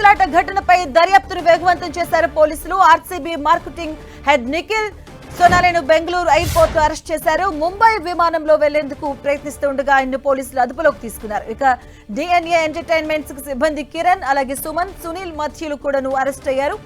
నక్సలాట ఘటనపై దర్యాప్తును వేగవంతం చేశారు పోలీసులు. ఆర్సీబీ మార్కెటింగ్ హెడ్ నిఖిల్ సోనాలిను బెంగళూరు ఎయిర్పోర్ట్లో అరెస్ట్ చేశారు. ముంబై విమానంలో వెళ్ళేందుకు ప్రయత్నిస్తుండగా ఆయన పోలీసులు అదుపులోకి తీసుకున్నారు. ఇక డిఎన్ఏ ఎంటర్టైన్మెంట్స్ సిబ్బంది కిరణ్ అలాగే సుమన్ సునీల్ మధ్యలు కూడాను అరెస్ట్ అయ్యారు.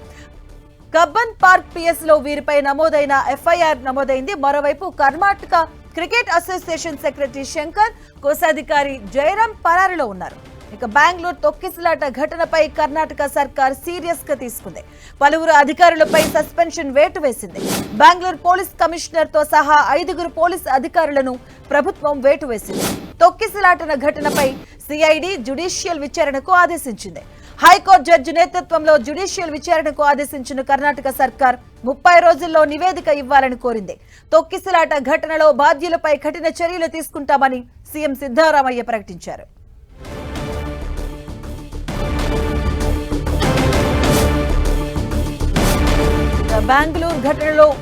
కబ్బన్ పార్క్ పిఎస్లో వీరిపై నమోదైన ఎఫ్ఐఆర్ నమోదైంది. మరోవైపు Karnataka cricket association secretary Shankar కోశాధికారి జయరాం పరారిలో ఉన్నారు. ఇక బెంగళూరు తొక్కిసలాట ఘటనపై కర్ణాటక సర్కార్ సీరియస్గా తీసుకుంది. పలువురు అధికారులపై సస్పెన్షన్ వేటు వేసింది. బెంగళూరు పోలీస్ కమిషనర్తో సహా ఐదుగురు పోలీస్ అధికారులను ప్రభుత్వం వేటు వేసింది. తొక్కిసలాటన ఘటనపై సిఐడి జ్యుడిషియల్ విచారణకు ఆదేశించింది. హైకోర్టు జడ్జి నేతృత్వంలో జ్యుడిషియల్ విచారణకు ఆదేశించిన కర్ణాటక సర్కార్ ముప్పై రోజుల్లో నివేదిక ఇవ్వాలని కోరింది. తొక్కిసలాట ఘటనలో బాధ్యులపై కఠిన చర్యలు తీసుకుంటామని సీఎం సిద్ధారామయ్య ప్రకటించారు. బెంగళూరు ఘటనలో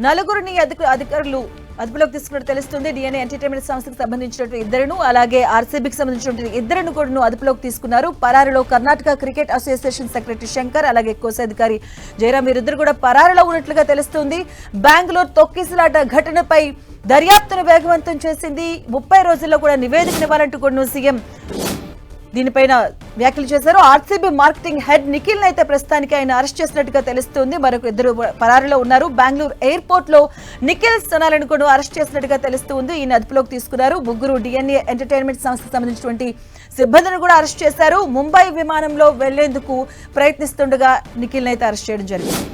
నలుగురిని అధిక- అధికారులు అదుపులోకి తీసుకున్నట్టు తెలుస్తుంది. డిఎన్ఏ ఎంటర్టైన్మెంట్ సంస్థకు సంబంధించినటువంటి ఇద్దరును అలాగే ఆర్సీబీకి సంబంధించినటువంటి ఇద్దరును కూడా అదుపులోకి తీసుకున్నారు. పరారులో Karnataka cricket association secretary Shankar అలాగే కోశాధికారి జయరాం వీరిద్దరు కూడా పరారులో ఉన్నట్లుగా తెలుస్తుంది. బెంగళూరు తొక్కిసలాట ఘటనపై దర్యాప్తును వేగవంతం చేసింది. ముప్పై రోజుల్లో కూడా నివేదికనివ్వాలంటూ కూడా సీఎం దీనిపైన వ్యాఖ్యలు చేశారు. ఆర్సీబీ మార్కెటింగ్ హెడ్ నిఖిల్ అయితే ప్రస్తుతానికి ఆయన అరెస్ట్ చేసినట్టుగా తెలుస్తుంది. మరొక ఇద్దరు పరారులో ఉన్నారు. బెంగళూరు ఎయిర్పోర్ట్లో నిఖిల్ సొనాలను కూడా అరెస్ట్ చేసినట్టుగా తెలుస్తుంది. ఈయన అదుపులోకి తీసుకున్నారు. ముగ్గురు డిఎన్ఏ ఎంటర్టైన్మెంట్ సంస్థకు సంబంధించినటువంటి సిబ్బందిని కూడా అరెస్ట్ చేశారు. ముంబై విమానంలో వెళ్ళేందుకు ప్రయత్నిస్తుండగా నిఖిల్ అయితే అరెస్ట్ చేయడం జరిగింది.